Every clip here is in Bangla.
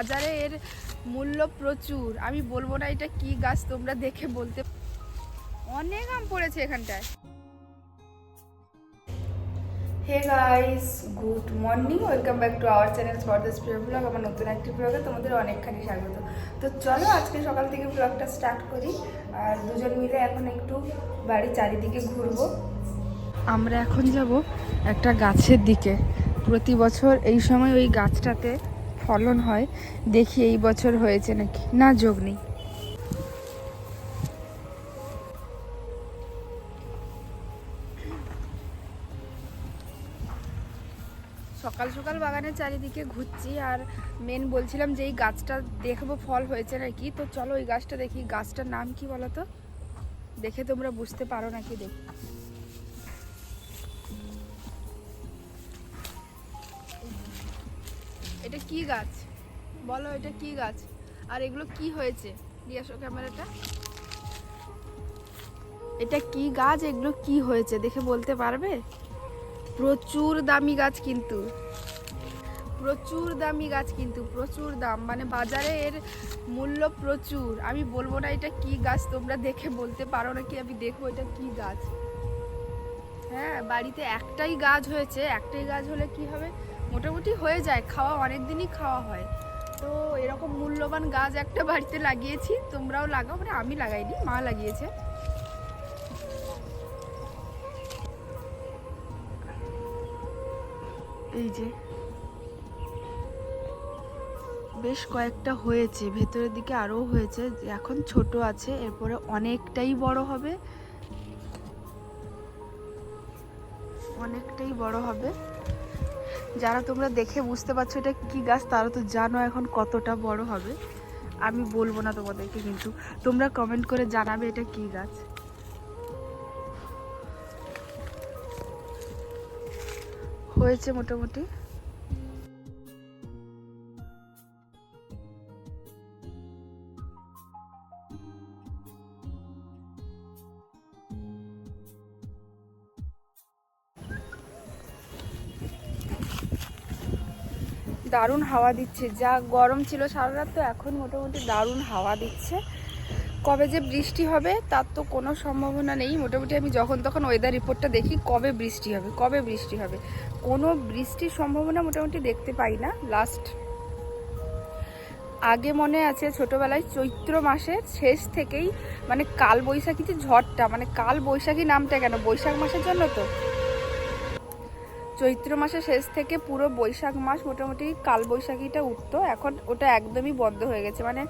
বাজারে এর মূল্য প্রচুর। আমি বলব না এটা কি গাছ, তোমরা দেখে বলতে অনেক আম পড়েছে এখানটায়। Hey guys good morning welcome back to our channel for this প্রিয় ব্লগ আমার নতুন একটি ব্লগে তোমাদের অনেকখানি স্বাগত। তো চলো আজকে সকাল থেকে ব্লগটা স্টার্ট করি, আর দুজন মিলে এখন একটু বাড়ি চারিদিকে ঘুরবো। আমরা এখন যাব একটা গাছের দিকে। প্রতি বছর এই সময় ওই গাছটাতে ফলন হয়, দেখি এই বছর হয়েছে নাকি। না, যোগ নেই। সকাল সকাল বাগানের চারিদিকে ঘুরছি আর মেন বলছিলাম যে এই গাছটা দেখব ফল হয়েছে নাকি। তো চলো ওই গাছটা দেখি। গাছটার নাম কি বলো তো? দেখে তোমরা বুঝতে পারো নাকি দেখ এটা কি গাছ? বলো এটা কি গাছ? আর এগুলো কি হয়েছে? দিয়ে ক্যামেরাটা। এটা কি গাছ? এগুলো কি হয়েছে? দেখে বলতে পারবে? প্রচুর দামি গাছ কিন্তু। প্রচুর দামি গাছ কিন্তু, প্রচুর দাম। মানে বাজারে এর মূল্য প্রচুর। আমি বলব না এটা কি গাছ, তোমরা দেখে বলতে পারো নাকি, আমি দেখব এটা কি গাছ। হ্যাঁ বাড়িতে একটাই গাছ হয়েছে। একটাই গাছ হলে কি হবে? মোটামুটি হয়ে যায়, খাওয়া অনেক দিনই খাওয়া হয়। তো এরকম মূল্যবান গাছ একটা বাড়িতে লাগিয়েছি, তোমরাও লাগাও মানে আমি লাগাইনি, মা লাগিয়েছে। এই যে। বেশ কয়েকটা হয়েছে, ভেতরের দিকে আরও হয়েছে এখন ছোট আছে, এরপরে অনেকটাই বড় হবে। অনেকটাই বড় হবে। যারা তোমরা দেখে বুঝতে পারছ এটা কি গাছ, তারা তো জানো এখন কতটা বড় হবে। আমি বলব না তোমাদেরকে কিন্তু, তোমরা কমেন্ট করে জানাবে এটা কি গাছ। হয়েছে মোটামুটি। দারুণ হাওয়া দিচ্ছে। যা গরম ছিল সারা রাত, তো এখন মোটামুটি দারুণ হাওয়া দিচ্ছে। কবে যে বৃষ্টি হবে, তার তো কোনো সম্ভাবনা নেই। মোটামুটি আমি যখন তখন ওয়েদার রিপোর্টটা দেখি, কবে বৃষ্টি হবে, কবে বৃষ্টি হবে। কোনো বৃষ্টির সম্ভাবনা মোটামুটি দেখতে পাই না। লাস্ট আগে মনে আছে ছোটবেলায় চৈত্র মাসের শেষ থেকেই মানে কাল বৈশাখী যে ঝড়টা মানে কাল বৈশাখী নামটা কেন? বৈশাখ মাসের জন্য তো? চৈত্র মাসের শেষ থেকে পুরো বৈশাখ মাস মোটামুটি কাল বৈশাখীটা উঠতো। এখন ওটা একদমই বন্ধ হয়ে গেছে। মানে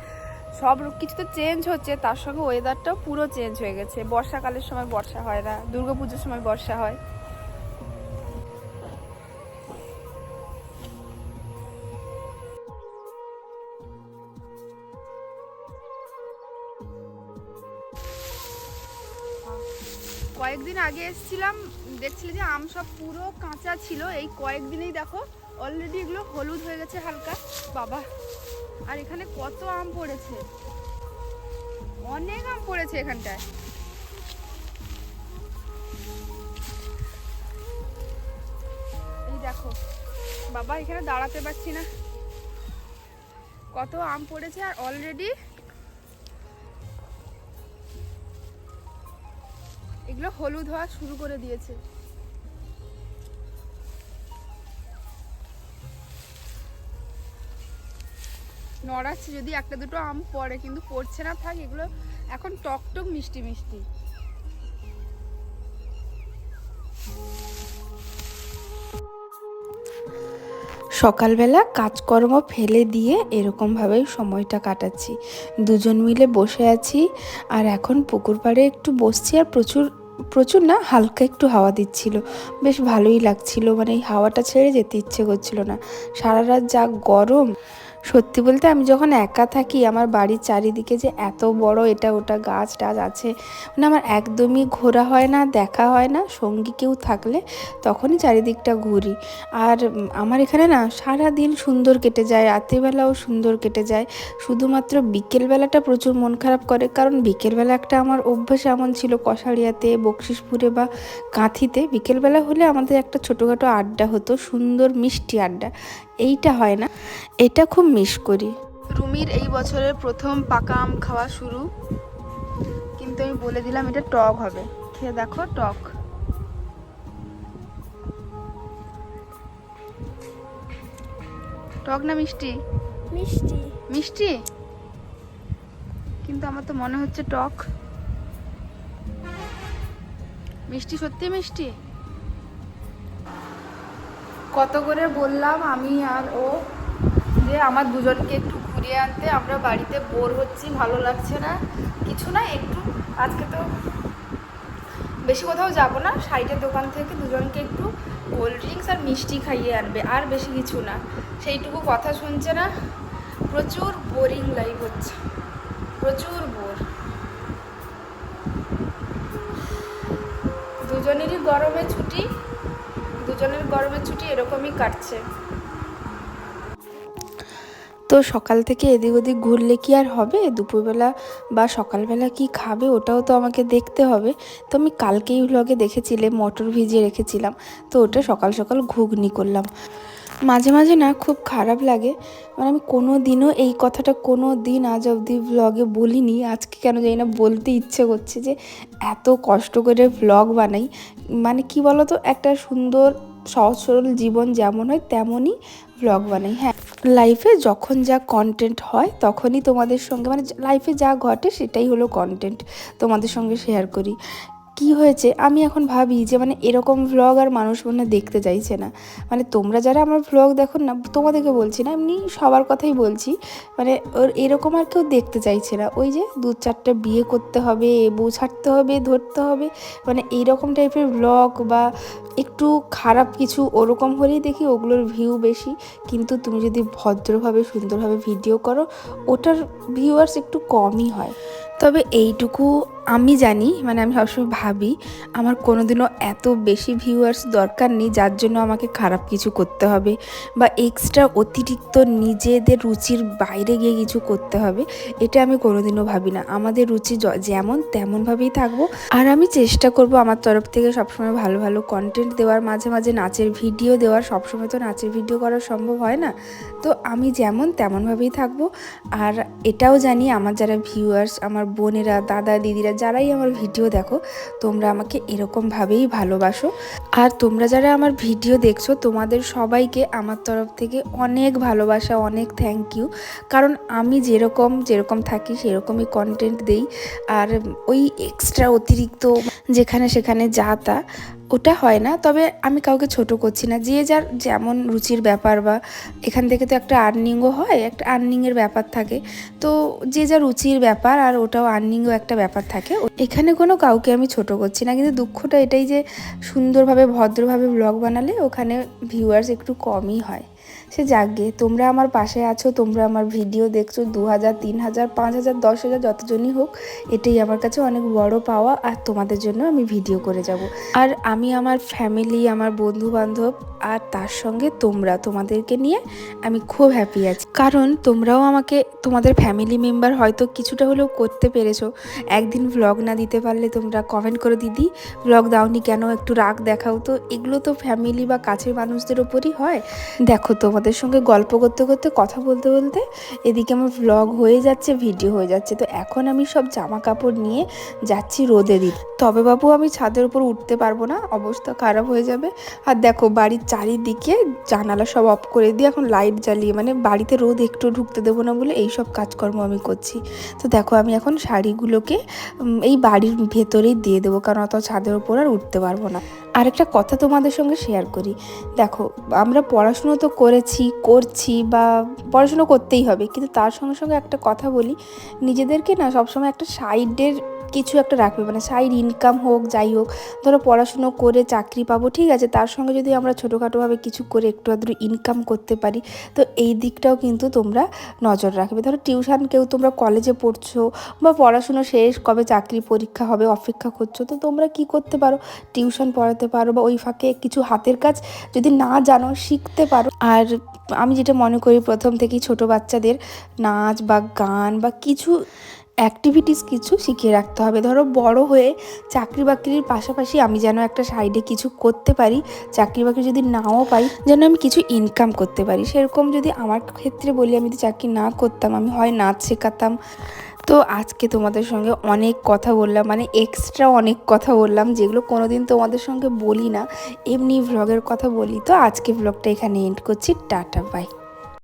সব কিছু তো চেঞ্জ হচ্ছে, তার সঙ্গে ওয়েদারটাও পুরো চেঞ্জ হয়ে গেছে। বর্ষাকালের সময় বর্ষা হয় না, দুর্গাপুজোর সময় বর্ষা হয়। কয়েকদিন আগে এসেছিলাম দেখছিলে যে আম সব পুরো কাঁচা ছিল, এই কয়েকদিনেই দেখো অলরেডি এগুলো হলুদ হয়ে গেছে হালকা। বাবা, আর এখানে কত আম পড়েছে। অনেক আম পড়েছে এখানটায়। এই দেখো, বাবা এখানে দাঁড়াতে পারছি না। কত আম পড়েছে আর অলরেডি এগুলো হলুদ হওয়া শুরু করে দিয়েছে। নড়াচ্ছে, যদি একটা দুটো আম পড়ে কিন্তু পড়ছে না, থাক, এগুলো এখন টক টক মিষ্টি মিষ্টি। সকালবেলা কাজকর্ম ফেলে দিয়ে এরকমভাবেই সময়টা কাটাচ্ছি। দুজন মিলে বসে আছি, আর এখন পুকুর পাড়ে একটু বসছি, আর প্রচুর প্রচুর না, হালকা একটু হাওয়া দিচ্ছিল। বেশ ভালোই লাগছিল মানে এই হাওয়াটা ছেড়ে যেতে ইচ্ছে করছিল না। সারা রাত যা গরম সত্যি বলতে আমি যখন একা থাকি, আমার বাড়ির চারিদিকে যে এত বড় এটা ওটা গাছ টাছ আছে মানে আমার একদমই ঘোরা হয় না, দেখা হয় না, সঙ্গী কেউ থাকলে তখনই চারিদিকটা ঘুরি। আর আমার এখানে না সারা দিন সুন্দর কেটে যায়, রাত্রিবেলাও সুন্দর কেটে যায়। শুধুমাত্র বিকেলবেলাটা প্রচুর মন খারাপ করে, কারণ বিকেলবেলা একটা আমার অভ্যাস এমন ছিল কষারিয়াতে বকশিসপুরে বা কাঁথিতে। বিকেলবেলা হলে আমাদের একটা ছোটোখাটো আড্ডা হতো, সুন্দর মিষ্টি আড্ডা। এইটা হয় না। এটা খুব মিস করি। রুমির এই বছরের প্রথম পাকা আম খাওয়া শুরু। কিন্তু আমি বলে দিলাম এটা টক হবে। খেয়ে দেখো টক। টক না মিষ্টি? মিষ্টি। মিষ্টি? কিন্তু আমার তো মনে হচ্ছে টক। মিষ্টি সত্যি মিষ্টি? কত করে বললাম আমি আর ও যে আমার দুজনকে একটু ঘুরিয়ে আনতে, আমরা বাড়িতে বোর হচ্ছি, ভালো লাগছে না। কিছু না, একটু। আজকে তো বেশি কোথাও যাব না সাইডের দোকান থেকে দুজনকে একটু কোল্ড ড্রিঙ্কস আর মিষ্টি খাইয়ে আনবে, আর বেশি কিছু না। সেইটুকু কথা শুনছে না, প্রচুর বোরিং লাইফ হচ্ছে, প্রচুর বোর। দুজনেরই গরমে ছুটি দুজনের গরমের ছুটি এরকমই কাটছে। তো সকাল থেকে এদিক ওদিক ঘুরলে কি আর হবে? দুপুরবেলা বা সকালবেলা কি খাবে ওটাও তো আমাকে দেখতে হবে। তো আমি কালকেই ভ্লগে দেখেছিলে, মটর ভিজিয়ে রেখেছিলাম। তো ওটা সকাল সকাল ঘুগনি করলাম। মাঝে মাঝে না খুব খারাপ লাগে। মানে আমি কোনো দিনও এই কথাটা কোনো দিন আজ অবধি ভ্লগে বলিনি। আজকে কেন জানি না বলতে ইচ্ছে করছে যে এত কষ্ট করে ভ্লগ বানাই। মানে কি বলতো? একটা সুন্দর সহজ সরল জীবন যেমন হয়, তেমনই ব্লগ বানাই। হ্যাঁ লাইফে যখন যা কন্টেন্ট হয়, তখনই তোমাদের সঙ্গে মানে লাইফে যা ঘটে, সেটাই হলো কন্টেন্ট তোমাদের সঙ্গে শেয়ার করি। কি হয়েছে? আমি এখন ভাবি যে মানে এরকম ভ্লগ আর মানুষ মনে দেখতে চাইছে না। মানে তোমরা যারা আমার ভ্লগ দেখো না, তোমাদেরকে বলছি না, এমনি সবার কথাই বলছি। মানে ওর এরকম আর কেউ দেখতে চাইছে না। ওই যে দু চারটা বিয়ে করতে হবে, বউ ছাড়তে হবে, ধরতে হবে। মানে এইরকম টাইপের ভ্লগ বা একটু খারাপ কিছু ওরকম হলেই দেখি ওগুলোর ভিউ বেশি। কিন্তু তুমি যদি ভদ্রভাবে, সুন্দরভাবে ভিডিও করো, ওটার ভিউয়ার্স একটু কমই হয়। তবে এইটুকু আমি জানি মানে আমি সবসময় ভাবি, আমার কোনোদিনও এত বেশি ভিউয়ার্স দরকার নেই, যার জন্য আমাকে খারাপ কিছু করতে হবে বা এক্সট্রা অতিরিক্ত নিজেদের রুচির বাইরে গিয়ে কিছু করতে হবে, এটা আমি কোনোদিনও ভাবি না। আমাদের রুচি যেমন তেমনভাবেই থাকব। আর আমি চেষ্টা করব আমার তরফ থেকে সবসময় ভালো ভালো কন্টেন্ট দেওয়ার, মাঝে মাঝে নাচের ভিডিও দেওয়ার। সবসময় তো নাচের ভিডিও করা সম্ভব হয় না। তো আমি যেমন তেমনভাবেই থাকব। আর এটাও জানি আমার যারা ভিউয়ার্স আমার বোনেরা, দাদা, দিদিরা যারাই আমার ভিডিও দেখো, তোমরা আমাকে এরকমভাবেই ভালোবাসো। আর তোমরা যারা আমার ভিডিও দেখছ, তোমাদের সবাইকে আমার তরফ থেকে অনেক ভালোবাসা, অনেক থ্যাংক ইউ কারণ আমি যেরকম যেরকম থাকি, সেরকমই কন্টেন্ট দেই। আর ওই এক্সট্রা অতিরিক্ত যেখানে সেখানে যা তা। ওটা হয় না, তবে আমি কাউকে ছোট করছি না। যে যার যেমন রুচির ব্যাপার বা এখান থেকে তো একটা আর্নিংও হয়, একটা আর্নিংয়ের ব্যাপার থাকে। তো যে যার রুচির ব্যাপার আর ওটাও আর্নিংও একটা ব্যাপার থাকে। এখানে কোনো কাউকে আমি ছোট করছি না, কিন্তু দুঃখটা এটাই যে সুন্দরভাবে, ভদ্রভাবে ব্লগ বানালে ওখানে ভিউয়ার্স একটু কমই হয়। সে যাকগে তোমরা আমার পাশে আছো, তোমরা আমার ভিডিও দেখছ দু হাজার তিন হাজার পাঁচ হাজার দশ হাজার যতজনই হোক, এটাই আমার কাছে অনেক বড় পাওয়া আর তোমাদের জন্য আমি ভিডিও করে যাব। আর আমি আমার ফ্যামিলি আমার বন্ধু বান্ধব আর তার সঙ্গে তোমরা তোমাদেরকে নিয়ে আমি খুব হ্যাপি আছি। কারণ তোমরাও আমাকে, তোমাদের ফ্যামিলি মেম্বার হয়তো কিছুটা হলেও করতে পেরেছ। একদিন ভ্লগ না দিতে পারলে তোমরা কমেন্ট করে, দিদি ভ্লগ দাওনি কেন? একটু রাগ দেখাও তো। এগুলো তো ফ্যামিলি বা কাছের মানুষদের ওপরই হয়। দেখো তোমাদের সঙ্গে গল্প করতে করতে, কথা বলতে বলতে এদিকে আমার ভ্লগ হয়ে যাচ্ছে ভিডিও হয়ে যাচ্ছে। তো এখন আমি সব জামা কাপড় নিয়ে যাচ্ছি রোদে দিতে তবে বাবু, আমি ছাদের উপর উঠতে পারব না, অবস্থা খারাপ হয়ে যাবে। আর দেখো, বাড়ির চারিদিকে জানালা সব অফ করে দিয়ে এখন লাইট জ্বালিয়ে মানে বাড়িতে রোদ একটু ঢুকতে দেবো না বলে এই সব কাজকর্ম আমি করছি। তো দেখো, আমি এখন শাড়িগুলোকে এই বাড়ির ভেতরেই দিয়ে দেবো, কারণ অত ছাদের উপর আর উঠতে পারব না। আরেকটা কথা তোমাদের সঙ্গে শেয়ার করি। দেখো, আমরা পড়াশুনো তো করেছি, করছি বা পড়াশুনো করতেই হবে, কিন্তু তার সঙ্গে সঙ্গে একটা কথা বলি, নিজেদেরকে না সবসময় একটা সাইডের কিছু একটা রাখবে মানে সাইড ইনকাম হোক, যাই হোক, ধরো পড়াশুনো করে চাকরি পাবো, ঠিক আছে, তার সঙ্গে যদি আমরা ছোটোখাটোভাবে কিছু করে একটু আধটু ইনকাম করতে পারি, তো এই দিকটাও কিন্তু তোমরা নজর রাখবে। ধরো টিউশন কেউ তোমরা কলেজে পড়ছো বা পড়াশুনো শেষ, কবে চাকরি পরীক্ষা হবে, অপেক্ষা করছ, তো তোমরা কি করতে পারো? টিউশন পড়াতে পারো বা ওই ফাঁকে কিছু হাতের কাজ যদি না জানো, শিখতে পারো। আর আমি যেটা মনে করি প্রথম থেকেই ছোট বাচ্চাদের নাচ বা গান বা কিছু অ্যাক্টিভিটিস কিছু শিখিয়ে রাখতে হবে। ধরো বড় হয়ে চাকরি বাকরির পাশাপাশি আমি যেন একটা সাইডে কিছু করতে পারি, চাকরি বাকরি যদি নাও পাই, যেন আমি কিছু ইনকাম করতে পারি। সেরকম যদি আমার ক্ষেত্রে বলি, আমি যদি চাকরি না করতাম, আমি হয় নাচ শেখাতাম। তো আজকে তোমাদের সঙ্গে অনেক কথা বললাম মানে এক্সট্রা অনেক কথা বললাম, যেগুলো কোনো দিন তোমাদের সঙ্গে বলি না। এমনি ভ্লগের কথা বলি। তো আজকে ভ্লগটা এখানে এন্ড করছি। Tata bye